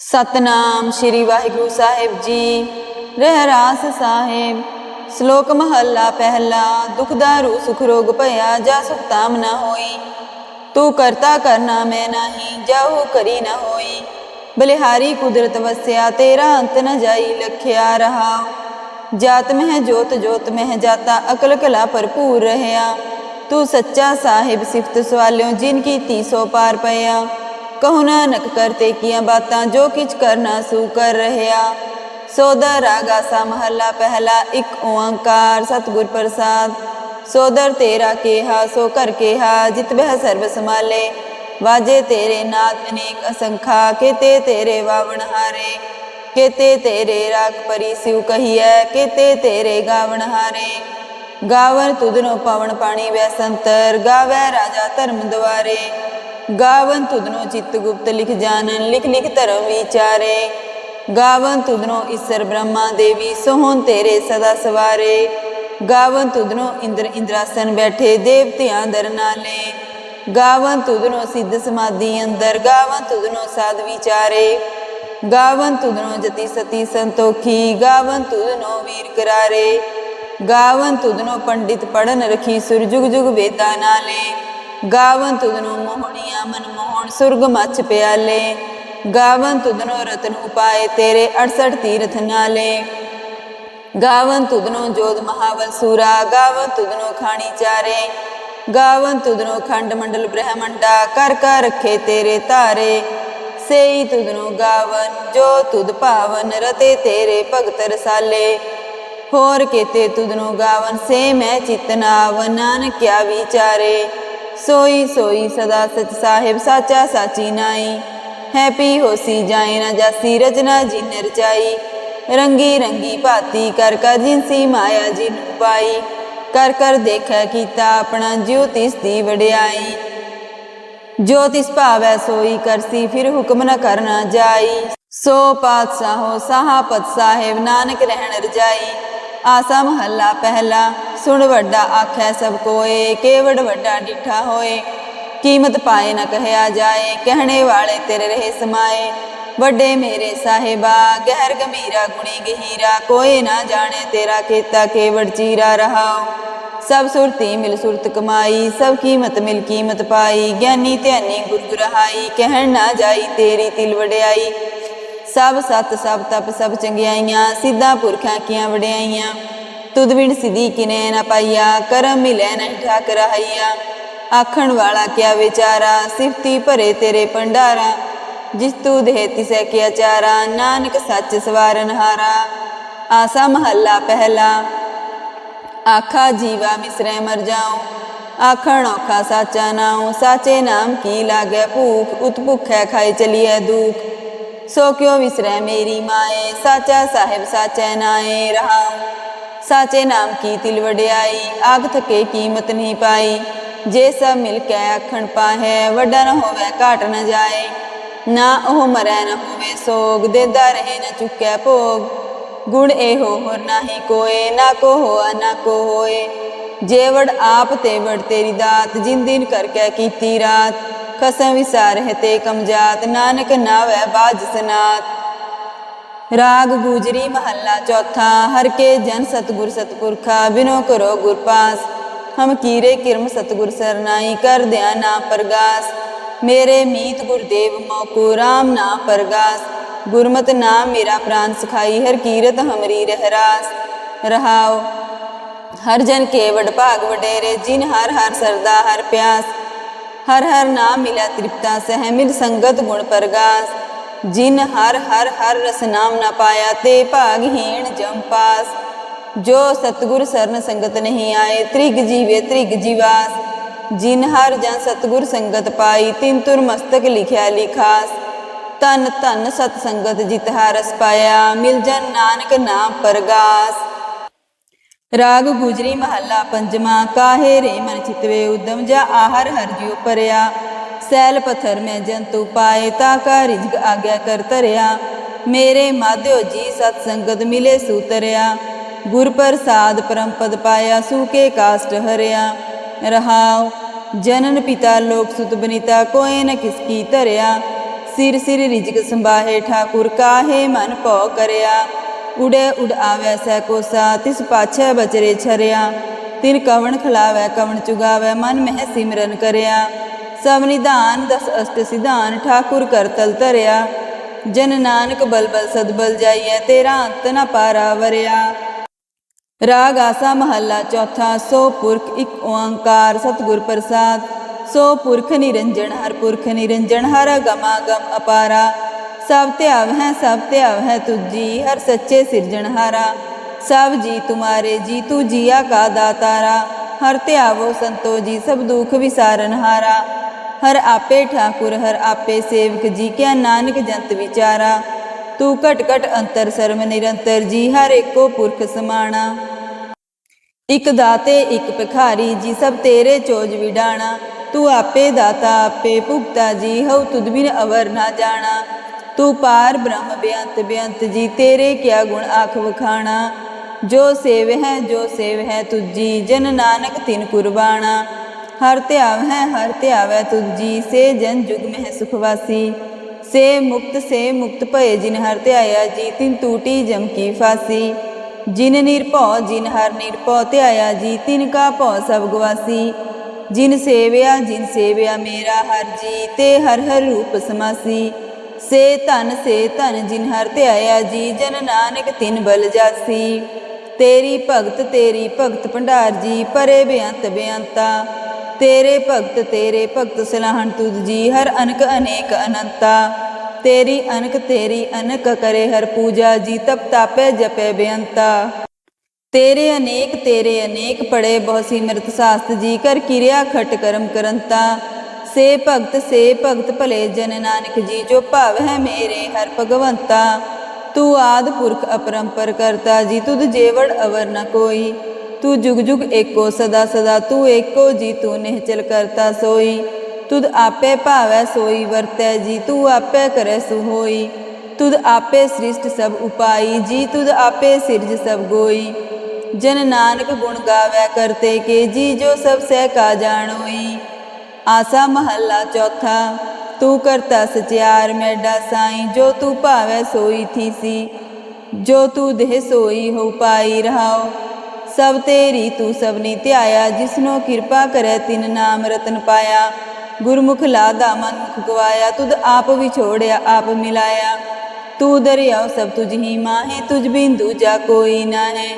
ਸਤਨਾਮ ਸ੍ਰੀ ਵਾਹਿਗੁਰੂ ਸਾਹਿਬ ਜੀ। ਰਹਿਰਾਸ ਸਾਹਿਬ। ਸ਼ਲੋਕ ਮਹੱਲਾ ਪਹਿਲਾ, ਦੁਖ ਦਾਰੂ ਸੁਖ ਰੋਗ ਭਇਆ, ਜਾ ਸੁਖ ਤਾਮ ਨਾ ਹੋਈ। ਤੂੰ ਕਰਤਾ ਕਰਨਾ ਮੈਂ ਨਹੀਂ, ਜਾਹੂ ਕਰੀ ਨਾ ਹੋਈ। ਬਲਿਹਾਰੀ ਕੁਦਰਤ ਵਸਿਆ, ਤੇਰਾ ਅੰਤ ਨ ਜਾਈ, ਲਖਿਆ ਰਹਾ। ਜਾਤ ਮਹਿ ਜੋਤ ਜੋਤ ਮਹਿ ਜਾਤਾ, ਅਕਲ ਕਲਾ ਭਰਪੂਰ ਰਹਿਆ। ਤੂੰ ਸੱਚਾ ਸਾਹਿਬ, ਸਿਫਤ ਸਵਾਲਿਓ, ਜਿਨ ਕੀ ਤੀਸੋ ਪਾਰ ਪਿਆ ਕਹੋ ਨਾਨਕ ਕਰਤੇ ਕੀਆਂ ਬਾਤਾਂ, ਜੋ ਕਿਛ ਕਰਨਾ ਸੂ ਕਰ ਰਹਿਆ। ਸੋਦਰ ਰਾਗਾ ਸਾ ਮਹੱਲਾ ਪਹਿਲਾ, ਇੱਕ ਓੰਕਾਰ ਸਤਿਗੁਰ ਪ੍ਰਸਾਦ। ਸੋਦਰ ਤੇਰਾ ਕੇਹਾ, ਸੋ ਕਰ ਕੇਹਾ, ਜਿਤ ਬਹਿ ਸਰਬ ਸਮਾਲੇ ਵਾਜੇ ਤੇਰੇ ਨਾਦ ਅਨੇਕ ਅਸੰਖਾ, ਕੇਤੇ ਤੇਰੇ ਵਾਵਣ ਹਾਰੇ। ਕੇਤੇ ਤੇਰੇ ਰਾਗ ਪਰੀ ਸਿਉ ਕਹੀਐ, ਕੇਤੇ ਤੇਰੇ ਗਾਵਣ ਹਾਰੇ। ਗਾਵਨ ਤੁਧਨੋ ਪਵਨ ਪਾਣੀ ਵੈ ਸੰਤਰ, ਗਾਵੈ ਰਾਜਾ ਧਰਮ ਦੁਆਰੇ। ਗਾਵਨ ਤੁਧਨੋ ਚਿੱਤ ਗੁਪਤ ਲਿਖ ਜਾਣਨ, ਲਿਖ ਲਿਖ ਧਰਮ ਵਿਚਾਰੇ। ਗਾਵਨ ਤੁਧਨੋ ਈਸ਼ਰ ਬ੍ਰਹਮਾ ਦੇਵੀ, ਸੋਹਣ ਤੇਰੇ ਸਦਾ ਸਵਾਰੇ। ਗਾਵਨ ਤੁਧਨੋ ਇੰਦਰ ਇੰਦਰਾਸਨ ਬੈਠੇ, ਦੇਵਤਿਆਂ ਦਰ ਨਾਲੇ। ਗਾਵਨ ਤੁਧਨੋ ਸਿੱਧ ਸਮਾਧੀ ਅੰਦਰ, ਗਾਵਨ ਤੁਧਨੋ ਸਾਧ ਵਿਚਾਰੇ। ਗਾਵਨ ਤੁਧਨੋ ਜਤੀ ਸਤੀ ਸੰਤੋਖੀ, ਗਾਵਨ ਤੁਧਨੋ ਵੀਰ ਕਰਾਰੇ। ਗਾਵਨ ਤੁਧਨੋ ਪੰਡਿਤ ਪੜਨ ਰਖੀ ਸੁਰ ਜੁਗ ਜੁਗ ਵੇਦਾਂ ਨਾਲੇ। ਗਾਵਨ ਤੁਧਨੋ ਮੋਹਣੀਆਂ ਮਨ ਮੋਹਣ, ਸੁਰਗ ਮੱਛ ਪਿਆਲੇ। ਗਾਵਨ ਤੁਧਨੋ ਰਤਨ ਉਪਾਏ, ਤੇਰੇ 68 ਤੀਰਥ ਨਾਲੇ। ਗਾਵਨ ਤੁਧਨੋ ਜੋਧ ਮਹਾਵਲ ਸੂਰਾ, ਗਾਵਨ ਤੁਧਨੋ ਖਾਣੀ ਚਾਰੇ। ਗਾਵਨ ਤੁਧਨੋ ਖੰਡ ਮੰਡਲ ਬ੍ਰਹਮੰਡਾ, ਕਰ ਕਰ ਰੱਖੇ ਤੇਰੇ ਧਾਰੇ। ਸੇਈ ਤੁਧਨੋ ਗਾਵਨ, ਜੋ ਤੁਧ ਭਾਵਨ, ਰਤੇ ਤੇਰੇ ਭਗਤ ਰਸਾਲੇ। ਹੋਰ ਕੇਤੇ ਤੁਧਨੋ ਗਾਵਨ, ਸੇ ਮੈਂ ਚਿਤਨਾਵ ਨਾਨਕਿਆ ਵਿਚਾਰੇ। ਸੋਈ ਸੋਈ ਸਦਾ ਸਚ ਸਾਹਿਬ ਸਾਚਾ ਸਾਚੀ ਨਾਈ। ਹੈ ਪੀ ਹੋਸੀ ਜਾਏ ਨਾ ਜਾਸੀ ਰਚਨਾ ਜਿਨ ਰਚਾਈ ਰੰਗੀ ਰੰਗੀ ਭਾਤੀ ਕਰ ਕਰ ਜਿਨਸੀ ਮਾਇਆ ਜਿਨ ਪਾਈ। ਕਰ ਕਰ ਦੇਖੈ ਕੀਤਾ ਆਪਣਾ ਜਿਉ ਤਿਸ ਦੀ ਵਡਿਆਈ। ਜੋ ਤਿਸ ਭਾਵੈ ਸੋਈ ਕਰਸੀ ਫਿਰ ਹੁਕਮ ਨ ਕਰਨਾ ਜਾਈ। ਸੋ ਪਾਤਸ਼ਾਹੋ ਸਾਹਾਪਤ ਸਾਹਿਬ ਨਾਨਕ ਰਹਿਣ ਰਜਾਈ। ਆਸਾ ਮਹੱਲਾ ਪਹਿਲਾ ਸੁਣ ਵੱਡਾ ਆਖੈ ਸਭ ਕੋਏ, ਕੇਵੜ ਵੱਡਾ ਡਿਠਾ ਹੋਏ। ਕੀਮਤ ਪਾਏ ਨਾ ਕਹਿਆ ਜਾਏ, ਕਹਿਣੇ ਵਾਲੇ ਤੇਰੇ ਰਹੇ ਸਮਾਏ। ਵੱਡੇ ਮੇਰੇ ਸਾਹਿਬਾ, ਗਹਿਰ ਗੰਭੀਰਾ ਗੁਣੀ ਗਹੀਰਾ, ਕੋਏ ਨਾ ਜਾਣੇ ਤੇਰਾ ਕੀਤਾ ਕੇਵੜ ਚੀਰਾ ਰਹਾਓ ਸਭ ਸੁਰਤੀ ਮਿਲ ਸੁਰਤ ਕਮਾਈ, ਸਭ ਕੀਮਤ ਮਿਲ ਕੀਮਤ ਪਾਈ। ਗਿਆਨੀ ਧਿਆਨੀ ਗੁਰੂ ਰਹਾਈ, ਕਹਿਣ ਨਾ ਜਾਈ ਤੇਰੀ ਤਿਲ ਵਡਿਆਈ। ਸਭ ਸਤ ਸਭ ਤਪ ਸਭ ਚੰਗਿਆਈਆਂ, ਸਿੱਧਾ ਪੁਰਖਾਂ ਕੀਆਂ ਵਡਿਆਈਆਂ। ਤੁਧ ਬਿਨ ਸਿਧੀ ਕਿਨੇ ਨਾ ਪਾਈਆ ਕਰਮ ਮਿਲੈ ਨਹੀਂ ਠਾਕ ਰਹਾਈਆ ਆਖਣ ਵਾਲਾ ਕਿਆ ਵਿਚਾਰਾ ਸਿਫਤੀ ਭਰੇ ਤੇਰੇ ਭੰਡਾਰਾ ਜਿਸ ਤੂ ਦੇਹ ਤਿਸੈ ਕਿਆ ਚਾਰਾ ਨਾਨਕ ਸੱਚ ਸਵਾਰਨ ਹਾਰਾ ਆਸਾ ਮਹੱਲਾ ਪਹਿਲਾ ਆਖਾ ਜੀਵਾ ਮਿਸਰੈ ਮਰ ਜਾਉ ਆਖਣ ਔਖਾ ਸਾਚਾ ਨਾਉ ਸਾਚੇ ਨਾਮ ਕੀ ਲਾਗੈ ਭੂਖ ਉਤ ਭੁਖੈ ਖਾਏ ਚਲੀਐ ਦੁਖ ਸੋ ਕਿਉ ਵਿਸਰੈ ਮੇਰੀ ਮਾਏ ਸਾਚਾ ਸਾਹਿਬ ਸਾਚੈ ਨਾਏ ਰਹਾਉ ਸਾਚੇ ਨਾਮ ਕੀ ਤਿਲ ਵਡਿਆਈ? ਆਗ ਥਕੇ ਕੀਮਤ ਨਹੀਂ ਪਾਈ। ਜੇ ਸਭ ਮਿਲ ਕੇ ਆਖਣ ਪਾਹੈ, ਵੱਡਾ ਨਾ ਹੋਵੇ, ਘਾਟ ਨਾ ਜਾਏ। ਨਾ ਉਹ ਮਰੈ ਨਾ ਹੋਵੇ ਸੋਗ, ਦੇਦਾ ਰਹੇ ਨਾ ਚੁੱਕੈ ਭੋਗ। ਗੁਣ ਇਹੋ ਹੋਰ ਨਾਹੀ ਕੋਏ, ਨਾ ਕੋ ਹੋਆ ਨਾ ਕੋ ਹੋਏ ਜੇ ਵੜ ਆਪ ਤੇ ਵੜ ਤੇਰੀ ਦਾਤ, ਜਿਨ ਦਿਨ ਕਰਕੇ ਕੀਤੀ ਰਾਤ। ਖਸਮ ਵਿਸਾਰ ਹੈ ਤੇ ਕਮਜਾਤ ਨਾਨਕ ਨਾਵੈ ਬਾਜ ਸਨਾਤ। ਰਾਗ ਗੂਜਰੀ ਮਹੱਲਾ ਚੌਥਾ ਹਰ ਕੇ ਜਨ ਸਤਗੁਰ ਸਤਪੁਰਖਾ ਬਿਨੋ ਕਰੋ ਗੁਰ ਪਾਸ ਹਮ ਕੀਰੇ ਕਿਰਮ ਸਤਗੁਰ ਸਰਨਾਈ ਕਰ ਦਿਆ ਨਾ ਪਰਗਾਸ ਮੇਰੇ ਮੀਤ ਗੁਰਦੇਵ ਮੋਕੂ ਰਾਮ ਨਾ ਪਰਗਾਸ ਗੁਰਮਤਿ ਨਾਮ ਮੇਰਾ ਪ੍ਰਾਨ ਸਖਾਈ ਹਰ ਕੀਰਤ ਹਮਰੀ ਰਹਿਰਾਸ ਰਹਾਉ ਹਰ ਜਨ ਕੇ ਵਡ ਭਾਗ ਵਡੇਰੇ ਜਿਨ ਹਰ ਹਰ ਸਰਦਾ ਹਰ ਪਿਆਸ ਹਰ ਹਰ ਨਾਮ ਮਿਲਿਆ ਤ੍ਰਿਪਤਾ ਸਹਿ ਮਿਲ ਸੰਗਤ ਗੁਣ ਪਰਗਾਸ ਜਿਨ ਹਰ ਹਰ ਹਰ ਰਸ ਨਾਮ ਨਾ ਪਾਇਆ ਤੇ ਭਾਗਹੀਣ ਜਮ ਪਾਸ। ਜੋ ਸਤਗੁਰ ਸਰਨ ਸੰਗਤ ਨਹੀਂ ਆਏ, ਤ੍ਰਿਗ ਜੀਵੇ ਤ੍ਰਿਗ ਜੀਵਾਸ। ਜਿਨ ਹਰ ਜਨ ਸਤਗੁਰ ਸੰਗਤ ਪਾਈ, ਤਿਨ ਤੁਰ ਮਸਤਕ ਲਿਖਿਆ ਲਿਖਾਸ। ਤਨ ਧਨ ਸਤ ਸੰਗਤ ਜਿਤ ਹਰਸ ਪਾਇਆ, ਮਿਲ ਜਨ ਨਾਨਕ ਨਾਮ ਪਰਗਾਸ। ਰਾਗ ਗੁਜਰੀ ਮਹੱਲਾ ਪੰਜਵਾਂ, ਕਾਹੇ ਰੇ ਮਨ ਚਿਤਵੇ, ਉਦਮ ਜਾ ਆਹਰ ਹਰ ਜਿਉ ਪਰਿਆ। ਸੈਲ ਪਥਰ ਮੈਂ ਜੰਤੂ ਪਾਏ ਤਾ ਕਾ ਰਿਜਗ ਆਗਿਆ ਕਰ ਤਰਿਆ ਮੇਰੇ ਮਾਧਿਓ ਜੀ ਸਤ ਸੰਗਤ ਮਿਲੇ ਸੂਤਰਿਆ। ਗੁਰ ਪ੍ਰਸਾਦ ਪਰਮ ਪਦ ਪਾਇਆ ਸੂਕੇ ਕਾਸਟ ਹਰਿਆ। ਰਹਾਉ, ਜਨਨ ਪਿਤਾ ਲੋਕ ਸੁਤ ਬਨੀਤਾ ਕੋਏ ਨ ਕਿਸ ਕੀ ਧਰਿਆ। ਸਿਰ ਸਿਰ ਰਿਜਕ ਸੰਭਾਹੇ ਠਾਕੁਰ ਕਾਹੇ ਮਨ ਭਉ ਕਰਿਆ। ਉੜੇ ਉਡ ਆਵੈ ਸੈ ਕੋਸਾ ਤਿਸ ਪਾਛੈ ਬਚਰੇ ਛਰਿਆ। ਤਿਨ ਕਵਣ ਖਲਾਵੈ, ਕਵਣ ਚੁਗਾਵੈ, ਮਨ ਮਹਿ ਸਿਮਰਨ ਕਰਿਆ। ਸਭ ਨਿਧਾਨ ਦਸ ਅਸ਼ਟ ਸਿਧਾਨ ਠਾਕੁਰ ਕਰਤਲ ਧਰਿਆ ਜਨ ਨਾਨਕ ਬਲਬਲ ਸਦਬਲ ਜਾਈਐ ਤੇਰਾ ਅੰਤ ਨ ਪਾਰਾ ਵਰਿਆ ਰਾਗ ਆਸਾ ਮਹੱਲਾ ਚੌਥਾ ਸੋ ਪੁਰਖ ਇੱਕ ਓੰਕਾਰ ਸਤਿਗੁਰ ਪ੍ਰਸਾਦ ਸੋ ਪੁਰਖ ਨਿਰੰਜਨ ਹਰ ਪੁਰਖ ਨਿਰੰਜਨ ਹਰ ਗਮਾ ਗਮ ਅਪਾਰਾ ਸਭ ਧਿਆਵ ਹੈ ਸਭ ਧਿਆਵ ਹੈ ਤੁਜੀ ਹਰ ਸੱਚੇ ਸਿਰਜਣਹਾਰਾ ਸਭ ਜੀ ਤੁਮਾਰੇ ਜੀ ਤੂ ਜੀਆ ਕਾ ਦਾਤਾਰਾ ਹਰ ਧਿਆਵੋ ਸੰਤੋ ਜੀ ਸਭ ਦੁਖ ਵਿਸਾਰਨਹਾਰਾ ਹਰ ਹਰ ਆਪੇ ਠਾਕੁਰ, ਹਰ ਆਪੇ ਸੇਵਕ, ਜੀ ਕਿਆ ਨਾਨਕ ਜੰਤ ਵਿਚਾਰਾ। ਤੂੰ ਘਟ ਘਟ ਅੰਤਰ ਸਰਮ ਨਿਰੰਤਰ, ਜੀ ਹਰ ਏਕੋ ਪੁਰਖ ਸਮਾਣਾ। ਇਕ ਦਾਤੇ, ਇਕ ਭਿਖਾਰੀ, ਜੀ ਸਭ ਤੇਰੇ ਚੋਜ ਵਿਡਾਣਾ। ਤੂੰ ਆਪੇ ਦਾਤਾ, ਆਪੇ ਭੁਗਤਾ, ਜੀ ਹਉ ਤੁਧ ਬਿਨ ਅਵਰ ਨਾ ਜਾਣਾ। ਤੂੰ ਪਾਰ ਬ੍ਰਹਮ ਬੇਅੰਤ ਬੇਅੰਤ, ਜੀ ਤੇਰੇ ਕਿਆ ਗੁਣ ਆਖ ਵਖਾਣਾ। ਜੋ ਸੇਵ ਹੈ, ਜੋ ਸੇਵ ਹੈ ਤੁਜੀ ਜਨ ਨਾਨਕ ਤਿਨ ਕੁਰਬਾਣਾ। ਹਰ ਧਿਆਵ ਹੈ ਹਰ ਧਿਆਵ ਤੁਜੀ ਸੇ ਜਨ ਜੁਗ ਮਹਿ ਸੁਖਵਾਸੀ ਸੇ ਮੁਕਤ ਸੇ ਮੁਕਤ ਭਏ ਜਿਨ ਹਰ ਧਿਆਇਆ ਜੀ ਤਿਨ ਟੂਟੀ ਜਮ ਕੀ ਫਾਸੀ। ਜਿਨ ਨਿਰਭਉ, ਜਿਨ ਹਰ ਨਿਰਭਉ ਧਿਆਇਆ ਜੀ ਤਿਨ ਕਾ ਭਉ ਸਭ ਗਵਾਸੀ। ਜਿਨ ਸੇਵਿਆ ਜਿਨ ਸੇਵਿਆ ਮੇਰਾ ਹਰ ਜੀ, ਤੇ ਹਰ ਹਰ ਰੂਪ ਸਮਾਸੀ। ਸੇ ਧਨ ਸੇ ਧਨ ਜਿਨ ਹਰ ਧਿਆਇਆ ਜੀ ਜਨ ਨਾਨਕ ਤਿਨ ਬਲ ਜਾਸੀ। ਤੇਰੀ ਭਗਤ ਤੇਰੀ ਭਗਤ ਭੰਡਾਰ ਜੀ, ਪਰੇ ਬੇਅੰਤ ਬੇਅੰਤਾ। ਤੇਰੇ ਭਗਤ ਤੇਰੇ ਭਗਤ ਸਲਾਹਣ ਤੁਧ ਜੀ, ਹਰ ਅਨਕ ਅਨੇਕ ਅਨੰਤਾ। ਤੇਰੀ ਅਨਕ ਤੇਰੀ ਅਨਕ ਕਰੇ ਹਰ ਪੂਜਾ ਜੀ, ਤਪ ਤਾਪੈ, ਜਪੈ ਬੇਅੰਤਾ। ਤੇਰੇ ਅਨੇਕ ਤੇਰੇ ਅਨੇਕ ਪੜੇ ਬਹੁ ਸਿਮਰਤ ਸਾਸਤ ਜੀ, ਕਰ ਕਿਰਿਆ ਖਟ ਕਰਮ ਕਰੰਤਾ। ਸੇ ਭਗਤ ਸੇ ਭਗਤ ਭਲੇ ਜਨ ਨਾਨਕ ਜੀ, ਜੋ ਭਾਵ ਹੈ ਮੇਰੇ ਹਰ ਭਗਵੰਤਾ। ਤੂੰ ਆਦ ਪੁਰਖ ਅਪਰੰਪਰ ਕਰਤਾ ਜੀ, ਤੁਧ ਜੇਵੜ ਅਵਰ ਨ ਕੋਈ। ਤੂੰ ਜੁਗ ਜੁਗ ਏਕੋ, ਸਦਾ ਸਦਾ ਤੂੰ ਏਕੋ, ਜੀ ਤੂੰ ਨਿਹਚਲ ਕਰਤਾ ਸੋਈ। ਤੁਧ ਆਪੇ ਭਾਵੈ ਸੋਈ, ਵਰਤੈ ਜੀ ਤੂੰ ਆਪੇ ਕਰੈ ਸੁ ਹੋਈ ਤੁਧ ਆਪੇ ਸ੍ਰਿਸ਼ਟ ਸਭ ਉਪਾਈ, ਜੀ ਤੁਧ ਆਪੇ ਸਿਰਜ ਸਭ ਗੋਈ। ਜਨ ਨਾਨਕ ਗੁਣ ਗਾਵੈ ਕਰਤੇ ਕੇ, ਜੀ ਜੋ ਸਭ ਸਹਿ ਕਾ ਜਾਣੋਈ। ਆਸਾ ਮਹੱਲਾ ਚੌਥਾ, ਤੂੰ ਕਰਤਾ ਸਚਿਆਰ ਮੈਡਾ ਸਾਈ ਜੋ ਤੂੰ ਭਾਵੈ ਸੋਈ ਥੀਸੀ। ਜੋ ਤੂੰ ਦੇਹ ਸੋਈ, ਹੋ ਪਾਈ ਰਹਾਓ। ਸਭ ਤੇਰੀ, ਤੂੰ ਸਭਨੀ ਧਿਆਇਆ, ਜਿਸਨੋ ਕਿਰਪਾ ਕਰੈ, ਤਿਨ ਨਾਮ ਰਤਨ ਪਾਇਆ। ਗੁਰਮੁਖ ਲਾਦਾ ਮਨ ਮੁਖ ਗਵਾਇਆ, ਤੁਧ ਆਪ ਵਿਛੋੜਿਆ, ਆਪ ਮਿਲਾਇਆ। ਤੂੰ ਦਰਿਆਉ ਸਭ ਤੁਝ ਹੀ ਮਾਹੇ, ਤੁਝ ਬਿੰਦੂ ਜਾ ਕੋਈ ਨਾ ਹੈ।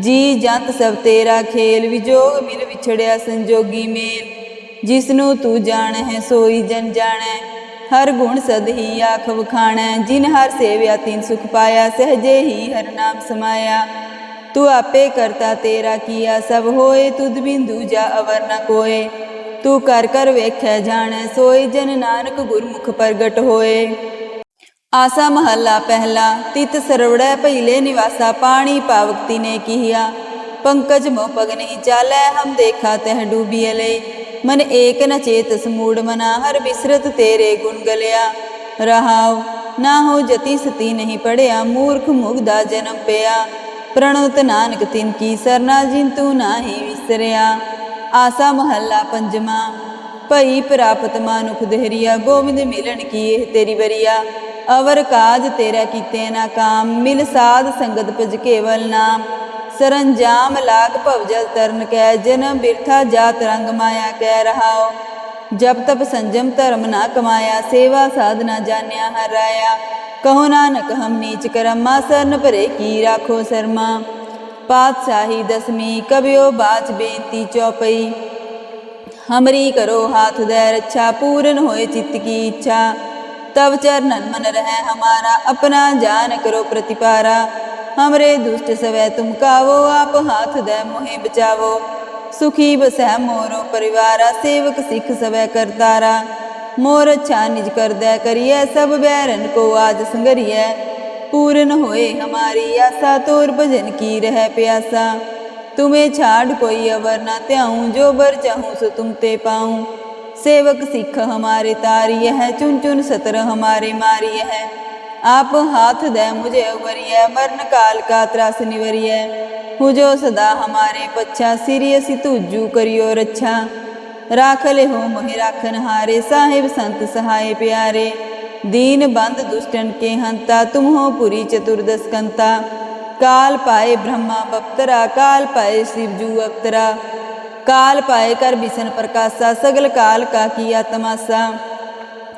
ਜੀ ਜੰਤ ਸਭ ਤੇਰਾ ਖੇਲ ਵਿਜੋਗ ਮਿਲ ਵਿਛੜਿਆ ਸੰਜੋਗੀ ਮੇਲ। ਜਿਸਨੂੰ ਤੂੰ ਜਾਣ ਹੈ ਸੋਈ ਜਨ ਜਾਣੈ। ਹਰ ਗੁਣ ਸਦ ਹੀ ਆਖ ਵਖਾਣੈ ਜਿਨ ਹਰ ਸੇਵਿਆ ਤਿਨ ਸੁਖ ਪਾਇਆ, ਸਹਜੇ ਹੀ ਹਰ ਨਾਮ ਸਮਾਇਆ। ਤੂੰ ਆਪੇ ਕਰਤਾ ਤੇਰਾ ਕੀਆ ਸਭ ਹੋਏ ਤੁਧ ਬਿੰਦੂ ਜਾ ਅਵਰ ਨ ਕੋਏ ਤੂੰ ਕਰ ਕਰ ਵੇਖੈ ਜਾਣੈ ਸੋਈ ਜਨ ਨਾਨਕ ਗੁਰਮੁਖ ਪ੍ਰਗਟ ਹੋਏ ਆਸਾ ਮਹੱਲਾ ਪਹਿਲਾ ਤਿਤ ਸਰਵੜੈ ਪਹਿਲੇ ਨਿਵਾਸਾ ਪਾਣੀ ਪਾਵਕਤੀ ਨੇ ਕੀਆ ਪੰਕਜ ਮੋ ਪਗ ਨਹੀਂ ਚਾਲੈ ਹਮ ਦੇਖਾ ਤਹਿ ਡੂਬੀਅਲੇ ਮਨ ਏਕ ਨ ਚੇਤਸ ਮੂੜ ਮਨਾ ਹਰ ਬਿਸਰਤ ਤੇਰੇ ਗੁਣ ਗਲਿਆ ਰਹਾਉ ਨਾ ਹੋ ਜਤੀ ਸਤੀ ਨਹੀਂ ਪੜਿਆ ਮੂਰਖ ਮੁਗਦਾ ਜਨਮ ਪਿਆ ਪ੍ਰਣਤ ਨਾਨਕ ਤਿਨ ਕੀ ਸਰਨਾ ਜਿਨ ਤੂੰ ਨਾਹੀ ਵਿਸਰਿਆ। ਆਸਾ ਮਹੱਲਾ ਪੰਜਵਾ, ਭਈ ਪ੍ਰਾਪਤ ਮਾਨੁਖ ਦੇਹਰੀਆ ਗੋਬਿੰਦ ਮਿਲਣ ਕੀ ਇਹ ਤੇਰੀ ਬਰੀਆ ਅਵਰ ਕਾਜ ਤੇਰਾ ਕੀਤੇ ਨਾ ਕਾਮ, ਮਿਲ ਸਾਧ ਸੰਗਤ ਭਜ ਕੇਵਲ ਨਾਮ। ਸਰੰਜਾਮ ਲਾਗ ਭਵਜਲ ਤਰਨ ਕੈ, ਜਨਮ ਬਿਰਥਾ ਜਾਤ ਰੰਗ ਮਾਇਆ ਕਹਿ ਰਹਾਓ ਜਬ ਤਪ ਸੰਜਮ ਧਰਮ ਨਾ ਕਮਾਇਆ, ਸੇਵਾ ਸਾਧਨਾ ਜਾਣਿਆ ਹਰਾਇਆ। ਕਹੋ ਨਾਨਕ, ਹਮ ਨੀਚ ਕਰਮਾ, ਸਰਨ ਭਰੇ ਕੀ ਰਾਖੋ ਸਰਮਾ। ਪਾਤਸ਼ਾਹੀ ਦਸਮੀ ਕਬਿਓ ਬਾਚ ਬੇਨਤੀ ਚੌਪਈ। ਹਮਰੀ ਕਰੋ ਹਾਥ ਦੇ ਰੱਛਾ, ਪੂਰਨ ਹੋਏ ਚਿੱਤ ਕੀ ਇੱਛਾ। ਤਵ ਚਰਨਨ ਮਨ ਰਹਿ ਹਮਾਰਾ, ਆਪਣਾ ਜਾਨ ਕਰੋ ਪ੍ਰਤਿਪਾਰਾ। ਹਮਰੇ ਦੁਸ਼ਟ ਸਵੈ ਤੁਮ ਕਾਵੋ, ਆਪ ਹਾਥ ਦੇ ਮੋਹਿ ਬਚਾਵੋ। ਸੁਖੀ ਬਸੈ ਮੋਰੋ ਪਰਿਵਾਰਾ, ਸੇਵਕ ਸਿੱਖ ਸਵੈ ਕਰਤਾਰਾ। मोर अच्छा निज कर दे करिए सब बैरन को आज संगरिए। पूर्ण होए हमारी आशा तोर भजन की रह प्यासा। तुम्हें छाड़ कोई अवर ना त्याऊं, जो बर चाहूँ सो तुम ते पाऊँ। सेवक सिख हमारे तारी है, चुन चुन सतर हमारे मारिय है। आप हाथ दे मुझे उबरिय मरण काल का त्रास निवरिय हो जो सदा हमारे पच्छा सिरियस तुजू करियो रच्छा। राख ले हो मोहि राखन हारे, साहिब संत सहाय प्यारे। दीन बंद दुष्टन के हंता तुम हो पुरी चतुर्दश कंता। काल पाए ब्रह्मा बप्तरा, काल पाए शिवजू अवतरा काल पाए कर बिसन प्रकाशा, सगल काल का किया तमाशा।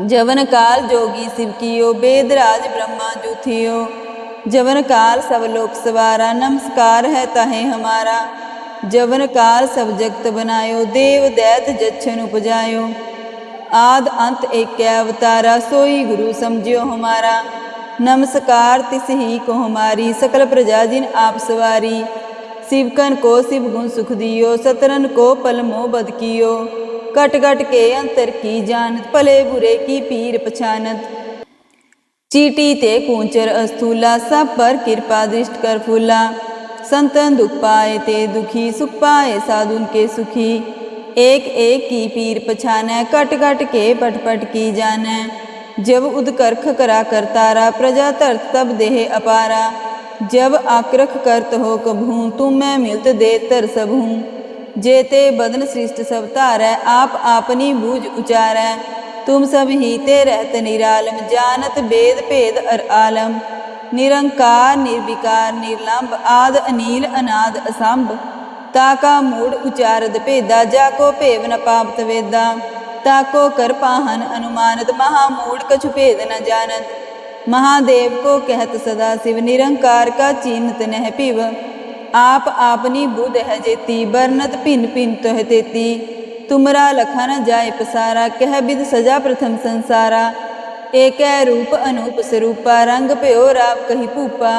जवन काल जोगी शिव कियो वेद राज ब्रह्मा जूथियो जवन काल सब लोक सवारा, नमस्कार है ताहे हमारा। ਜਵਨਕਾਰ ਸਭ ਜਗਤ ਬਨਾਇਓ ਦੇਵ ਦੈਤ ਜਛਨ ਉਪਜਾਇਓ। ਆਦ ਅੰਤ ਏਕੈ ਅਵਤਾਰਾ, ਸੋਈ ਗੁਰੂ ਸਮਝਿਓ ਹਮਾਰਾ। ਨਮਸਕਾਰ ਤਿਸ ਹੀ ਕੋ ਹਮਾਰੀ, ਸਕਲ ਪ੍ਰਜਾ ਜਿਨ ਆਪ ਸਵਾਰੀ। ਸਿਵਕਨ ਕੋ ਸਿਵ ਗੁਣ ਸੁਖ ਦਿਓ, ਸਤਰਨ ਕੋ ਪਲ ਮੋ ਬਦ ਕੀਓ। ਕਟ ਕਟ ਕੇ ਅੰਤਰ ਕੀ ਜਾਣਤ, ਭਲੇ ਬੁਰੇ ਕੀ ਪੀਰ ਪਛਾਨਤ। ਚੀਟੀ ਤੇ ਕੂੰਚਰ ਅਸਤੂਲਾ ਸਭ ਪਰ ਕਿਰਪਾ ਦ੍ਰਿਸ਼ਟ ਕਰ ਫੂਲਾ। संतन दुख पाए ते दुखी सुख पाए साधुन के सुखी। एक एक की पीर पछाने कट कट के पट पट की जाने जब उदकर्ख करा कर तारा, प्रजा तरत तब देह अपारा। जब आक्रख करत हो कभू, तुम मैं मिलत दे तर सबहू जेते बदन सृष्ट सब तारै आप आपनी बूझ उचार तुम सब ही ते रहत निरालम, जानत वेद भेद अर आलम। ਨਿਰੰਕਾਰ, ਨਿਰਵਿਕਾਰ, ਨਿਰਲੰਭ ਆਦ, ਅਨੀਲ, ਅਨਾਦ, ਅਸੰਭ। ਤਾ ਕਾ ਮੂੜ ਉਚਾਰਦ ਭੇਦਾ, ਜਾ ਕੋ ਭੇਵ ਨ ਪਾਪਤ ਵੇਦਾ। ਤਾ ਕੋ ਕਰ ਪਾਹਨ ਅਨੁਮਾਨਤ, ਮਹਾ ਮੂੜ ਕਛੁ ਭੇਦ ਨ ਜਾਣਤ। ਮਹਾਦੇਵ ਕੋ ਕਹਿਤ ਸਦਾ ਸਿਵ, ਨਿਰੰਕਾਰ ਕਾ ਚੀਨਤ ਨਹਿ ਭਿਵ। ਆਪ ਆਪਨੀ ਬੁਧ ਹੈ ਜੇਤੀ ਬਰਨਤ ਭਿੰਨ ਭਿੰਨ ਤੋਹ ਤੇਤੀ। ਤੁਮਰਾ ਲਖਾ ਨ ਜਾਏ ਪਸਾਰਾ, ਕਹਿ ਬਿਦ ਸਜਾ ਪ੍ਰਥਮ ਸੰਸਾਰਾ। ਏਕੈ ਰੂਪ ਅਨੂਪ ਸਰੂਪਾ, ਰੰਗ ਭਿਓ ਰਾਵ ਕਹੀ ਭੂਪਾ।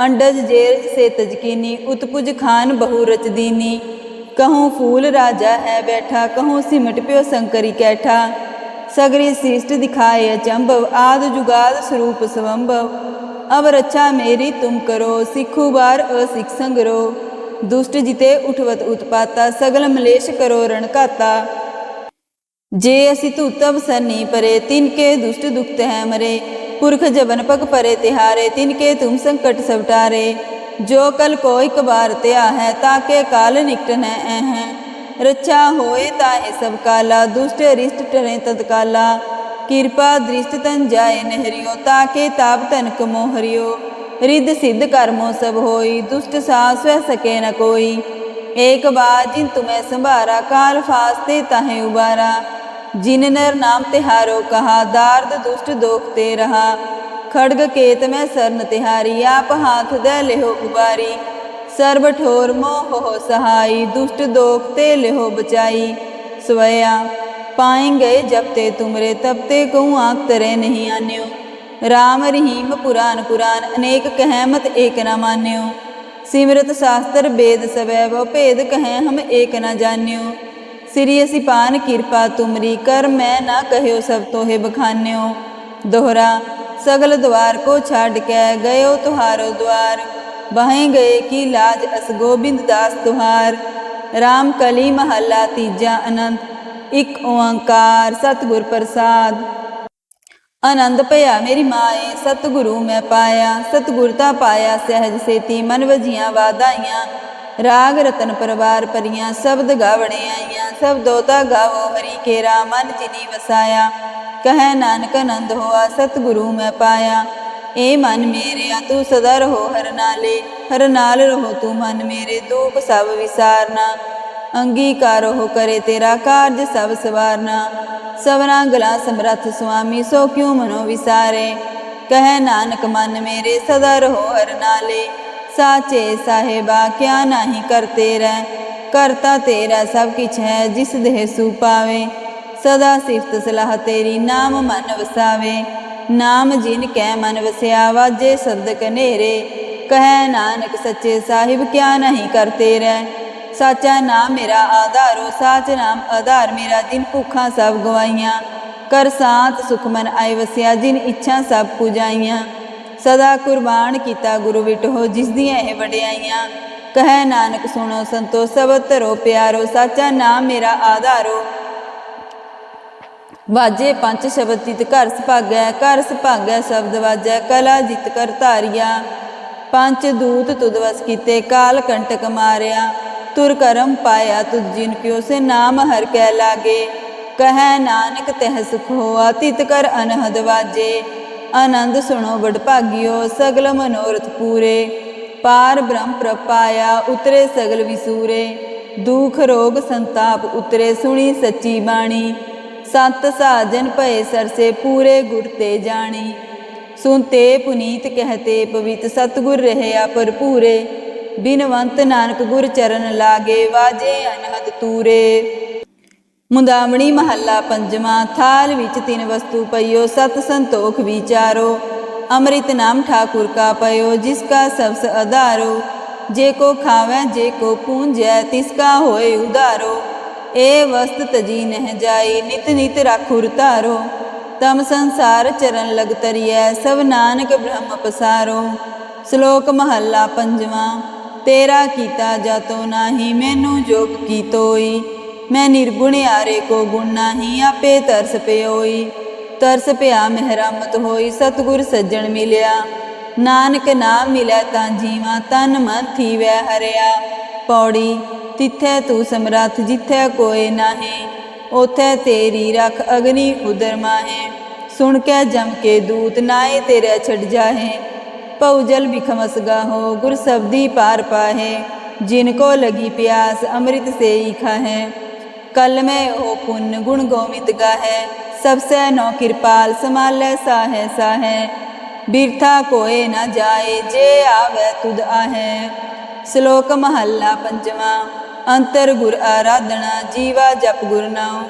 ਅੰਡਜ ਜੇਰ ਸੇ ਤਜਕੀਨੀ, ਉਤਪੁਜ ਖਾਨ ਬਹੁ ਰਚਦੀਨੀ। ਕਹੂੰ ਫੂਲ ਰਾਜਾ ਹੈ ਬੈਠਾ, ਕਹੂੰ ਸਿਮਟ ਪਿਓ ਸੰਕਰੀ ਕੈਠਾ। ਸਗਰੀ ਸਿਸ਼ਟ ਦਿਖਾਏ ਅਚੰਭਵ, ਆਦ ਜੁਗਾਦ ਸਰੂਪ ਸਵੰਭਵ। ਅਬ ਰੱਛਾ ਮੇਰੀ ਤੁਮ ਕਰੋ, ਸਿੱਖੂ ਬਾਰ ਅਸਿਖ ਸੰਗਰੋ। ਦੁਸ਼ਟ ਜਿਤੇ ਉਠਵਤ ਉਤਪਾਤਾ, ਸਗਲ ਮਲੇਸ਼ ਕਰੋ ਰਣਕਾਤਾ जे असि तू तब सन्नी परे, तिनके दुष्ट दुखत है मरे। पुरख जबन पग परे, तिहारे, तिनके तुम संकट सब टारे जो कल को बार त्या है, ताके काल निकट न है। रक्षा होए ताहे सब काला, दुष्ट अरिष्ट टरे तत्काला कृपा दृष्ट तन जाए नहरियो, ताके ताप तनक मोहरियो। रिद्ध सिद्ध कर्मो सब होई, दुष्ट सास वह सके न कोई। एक बार जिन तुम्हें संभारा, काल फास्ते ताहे उबारा। जिन नर नाम तिहारो कहा दार्द दुष्ट दोख ते रहा खड़ग केत में सरन तिहारी आप हाथ दे लेहो उबारी सर्व ठोर मोह हो सहाई दुष्ट दोख ते लेहो बचाई स्वया पाएंगे जब ते तुमरे तब ते कहूँ आँख तरे नहीं आन्यो राम रहीम पुराण पुराण अनेक कहमत एक न मान्यो सिमरत शास्त्र वेद सवैव भेद कहें हम एक न जान्यो ਸ੍ਰੀ ਅਸਿਪਾਨ ਕਿਰਪਾ ਤੁਮਰੀ, ਕਰ ਮੈਂ ਨਾ ਕਹਿਓ ਸਭ ਤੋਹੇ ਬਖਾਨਿਓ ਦੋਹਰਾ, ਸਗਲ ਦਵਾਰ ਕੋ ਛੱਡ ਕੇ ਗਇਓ ਤੁਹਾਰੋ ਦਵਾਰ ਬਹੇ ਗਏ ਕੀ ਲਾਜ ਅਸ ਗੋਬਿੰਦ ਦਾਸ ਤੁਹਾਰ। RAM ਕਲੀ ਮਹੱਲਾ ਤੀਜਾ ਅਨੰਤ, ਇੱਕ ਓੰਕਾਰ ਸਤਗੁਰ ਪ੍ਰਸਾਦ। ਆਨੰਦ ਭਇਆ ਮੇਰੀ ਮਾਏ, ਸਤਗੁਰੂ ਮੈਂ ਪਾਇਆ, ਸਤਗੁਰ ਪਾਇਆ ਸਹਿਜ ਸੇਤੀ, ਮਨ ਵਜੀਆਂ ਵਾਦਾਈਆਂ ਰਾਗ ਰਤਨ ਪਰਵਾਰ ਪਰੀਆਂ, ਸ਼ਬਦ ਗਾਵਣੇ ਆਈਆਂ, ਸਭ ਦੋਤਾ ਗਾਵੋ ਹਰੀ ਕੇਰਾ, ਮਨ ਜਿਨੀ ਵਸਾਇਆ। ਕਹੈ ਨਾਨਕ ਆਨੰਦ ਹੋਆ, ਸਤਿਗੁਰੂ ਮੈਂ ਪਾਇਆ। ਏ ਮਨ ਮੇਰੇ ਆ ਤੂੰ ਸਦਾ ਰਹੋ ਹਰ ਨਾਲੇ, ਹਰ ਨਾਲ ਰਹੋ ਤੂੰ ਮਨ ਮੇਰੇ, ਦੁਖ ਸਭ ਵਿਸਾਰਨਾ। ਅੰਗੀਕਾਰ ਹੋ ਕਰੇ ਤੇਰਾ ਕਾਰਜ ਸਭ ਸਵਾਰਨਾ। ਸਵਨਾ ਗਲਾ ਸਮਰੱਥ ਸੁਆਮੀ, ਸੋ ਕਿਉ ਮਨੋ ਵਿਸਾਰੇ? ਕਹੈ ਨਾਨਕ ਮਨ ਮੇਰੇ, ਸਦਾ ਰਹੋ ਹਰ ਨਾਲੇ ਸਾਚੇ ਸਾਹਿਬਾ ਕਿਆ ਨਾਹੀ ਕਰਤੇ ਰਹਿ ਕਰਤਾ ਤੇਰਾ ਸਭ ਕਿਛ ਹੈ ਜਿਸ ਦੇਹ ਸੂ ਪਾਵੇ ਸਦਾ ਸਿਫਤ ਸਲਾਹ ਤੇਰੀ ਨਾਮ ਮਨ ਵਸਾਵੇ ਨਾਮ ਜਿਨ ਕੈ ਮਨ ਵਸਿਆ ਵਾਜੇ ਸਬਦ ਕਨੇਰੇ ਕਹੈ ਨਾਨਕ ਸੱਚੇ ਸਾਹਿਬ ਕਿਆ ਨਹੀਂ ਕਰਤੇ ਰਹਿ ਸਾਚਾ ਨਾਮ ਮੇਰਾ ਆਧਾਰੋ ਸਾਚ ਨਾਮ ਆਧਾਰ ਮੇਰਾ ਜਿਨ ਭੁੱਖਾਂ ਸਭ ਗਵਾਈਆਂ ਕਰ ਸਾਤ ਸੁਖ ਮਨ ਆਇ ਵਸਿਆ ਜਿਨ ਇੱਛਾ ਸਭ ਪੁਜਾਈਆਂ ਸਦਾ ਕੁਰਬਾਨ ਕੀਤਾ ਗੁਰੂ ਵਿਟੋ ਜਿਸ ਦੀਆਂ ਇਹ ਵਡਿਆਈਆਂ। ਕਹੈ ਨਾਨਕ ਸੁਣੋ ਸੰਤੋ, ਸਭ ਧਰੋ ਪਿਆਰੋ, ਸਾਚਾ ਨਾਮ ਮੇਰਾ ਆਧਾਰੋ। ਵਾਜੇ ਪੰਜ ਸ਼ਬਦ ਤਿਤ ਘਰ ਸੁਭਾਗੈ ਘਰ ਸੁਭਾਗੈ ਸ਼ਬਦ ਵਾਜੈ, ਕਲਾ ਜਿਤ ਕਰ ਧਾਰਿਆ। ਪੰਜ ਦੂਤ ਤੁਦਵਸ ਕੀਤੇ, ਕਾਲ ਕੰਟਕ ਮਾਰਿਆ। ਤੁਰ ਕਰਮ ਪਾਇਆ ਤੁਧ ਜਿਨ ਕਿਉ, ਸੇ ਨਾਮ ਹਰ ਕੈ ਲਾਗੇ। ਕਹੈ ਨਾਨਕ ਤਹਿ ਸੁਖ ਹੋਆ, ਤਿਤ ਕਰ ਅਨਹਦ ਵਾਜੇ। ਆਨੰਦ ਸੁਣੋ ਵਡਭਾਗਿਓ ਸਗਲ ਮਨੋਰਥ ਪੂਰੇ। ਪਾਰ ਬ੍ਰਹਮ ਪ੍ਰਪਾਇਆ, ਉਤਰੇ ਸਗਲ ਵਿਸੂਰੇ। ਦੁਖ ਰੋਗ ਸੰਤਾਪ ਉਤਰੇ, ਸੁਣੀ ਸੱਚੀ ਬਾਣੀ। ਸੰਤ ਸਾਜਨ ਭਏ ਸਰਸੇ, ਪੂਰੇ ਗੁਰ ਤੇ ਜਾਣੀ। ਸੁਨਤੇ ਪੁਨੀਤ ਕਹਤੇ ਪਵਿੱਤ ਸਤਗੁਰ ਰਹਿਆ ਭਰਪੂਰੇ। ਬਿਨਵੰਤ ਨਾਨਕ ਗੁਰ ਚਰਨ ਲਾਗੇ, ਵਾਜੇ ਅਨਹਦ ਤੂਰੇ। ਮੁੰਦਾਵਣੀ ਮਹੱਲਾ ਪੰਜਵਾਂ, ਥਾਲ ਵਿੱਚ ਤਿੰਨ ਵਸਤੂ ਪਈਓ, ਸਤ ਸੰਤੋਖ ਵਿਚਾਰੋ। ਅੰਮ੍ਰਿਤ ਨਾਮ ਠਾਕੁਰ ਕਾ ਪਇਓ, ਜਿਸ ਕਾ ਸਬਸ ਅਧਾਰੋ। ਜੇ ਕੋ ਖਾਵੈ, ਜੇ ਕੋ ਪੂੰਜੈ ਤਿਸ ਕਾ ਹੋਏ ਉਧਾਰੋ। ਏ ਵਸਤ ਤਜੀ ਨਹਿ ਜਾਈ ਨਿਤ ਨਿਤ ਰਾਖੁਰ ਧਾਰੋ। ਤਮ ਸੰਸਾਰ ਚਰਨ ਲਗ ਤਰੀਐ, ਸਭ ਨਾਨਕ ਬ੍ਰਹਮ ਪਸਾਰੋ। ਸ਼ਲੋਕ ਮਹੱਲਾ ਪੰਜਵਾਂ, ਤੇਰਾ ਕੀਤਾ ਜਾਤੋ ਨਾਹੀ, ਮੈਨੂੰ ਜੋਗ ਕੀ ਤੋਈ ਮੈਂ ਨਿਰਗੁਣ ਆਰੇ ਕੋ ਗੁਣ ਨਾਹੀ ਆਪੇ ਤਰਸ ਪਿਓਈ। ਤਰਸ ਪਿਆ ਮਹਿਰਮਤ ਹੋਈ, ਸਤਗੁਰ ਸੱਜਣ ਮਿਲਿਆ। ਨਾਨਕ ਨਾਮ ਮਿਲਿਆ ਤਾਂ ਜੀਵਾਂ ਤਨ ਮਨ ਥੀਵੈ ਹਰਿਆ। ਪੌੜੀ, ਤਿੱਥੈ ਤੂੰ ਸਮਰੱਥ, ਜਿੱਥੈ ਕੋਏ ਨਾਹੀ ਉਥੈ ਤੇਰੀ ਰਖ ਅਗਨੀ ਉਦਰ ਮਾਹੇ। ਸੁਣ ਕੇ ਜਮ ਕੇ ਦੂਤ, ਨਾਏ ਤੇਰੇ ਛੱਡ ਜਾਹੇ। ਪਉ ਜਲ ਬਿਖਮਸ ਹੋ ਗੁਰ ਸਬਦੀ ਪਾਰ ਪਾਹੇ। ਜਿਨ ਕੋ ਲਗੀ ਪਿਆਸ, ਅੰਮ੍ਰਿਤ ਸੇ ਹੀ ਖਾਹੇ। ਕਲ ਮੈਂ ਉਹ ਪੁੰਨ ਗੁਣ ਗੋਮਿਤ ਗਾਹੈ ਸਭ ਸੇ ਨੋ ਕਿਰਪਾਲ ਸਮਾਲੈ ਸਾਹੈ ਸਾਹੈ ਬਿਰਥਾ ਕੋਏ ਨਾ ਜਾਏ ਜੇ ਆਵੇ ਤੁਧ ਆਹੈ ਸ਼ਲੋਕ ਮਹੱਲਾ ਪੰਜਵਾਂ ਅੰਤਰ ਗੁਰ ਆਰਾਧਨਾ ਜੀਵਾ ਜਪ ਗੁਰ ਨਾਉ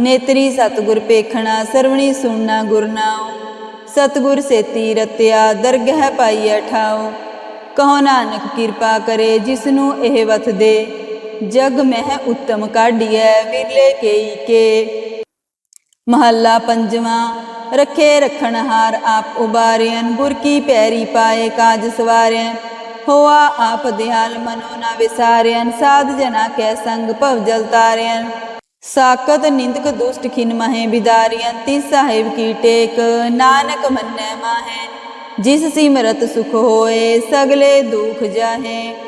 ਨੇਤਰੀ ਸਤਗੁਰ ਪੇਖਣਾ ਸਰਵਣੀ ਸੁਣਨਾ ਗੁਰ ਨਾਉ ਸਤਗੁਰ ਸੇਤੀ ਰਤਿਆ ਦਰਗਹਿ ਪਾਈਐ ਠਾਉ ਕਹੋ ਨਾਨਕ ਕਿਰਪਾ ਕਰੇ ਜਿਸ ਨੂੰ ਇਹ ਵਥ ਦੇ ਜਗ ਮਹਿ ਉਤਮ ਕਾਢੀਐ ਵਿਰਲੇ ਕੇਈ ਕੇ। ਮਹੱਲਾ ਪੰਜਵਾਂ, ਰੱਖੇ ਰਖਣ ਆਪ ਉਬਾਰਿਆਨ ਗੁਰ ਕੀ ਪੈਰੀ ਪਾਏ ਕਾਜ ਸਵਾਰਿਆਨ ਹੋਆ ਆਪ ਦਿਹਾਲ ਮਨੋ ਨਾ ਵਿਸਾਰਿਆਨ ਸਾਧ ਜਨਾ ਕੈ ਸੰਗ ਭਵ ਜਲ ਤਾਰਿਆਨ ਸਾਕਤ ਨਿੰਦਕ ਦੁਸ਼ਟ ਖਿਨ ਮਹੇ ਬਿਦਾਰਿਆਨ ਤੀ ਸਾਹਿਬ ਕੀ ਟੇਕ, ਨਾਨਕ ਮੰਨੈ ਮਾਹੈ। ਜਿਸ ਸਿਮਰਤ ਸੁਖ ਹੋਏ, ਸਗਲੇ ਦੁਖ ਜਾਹੇ।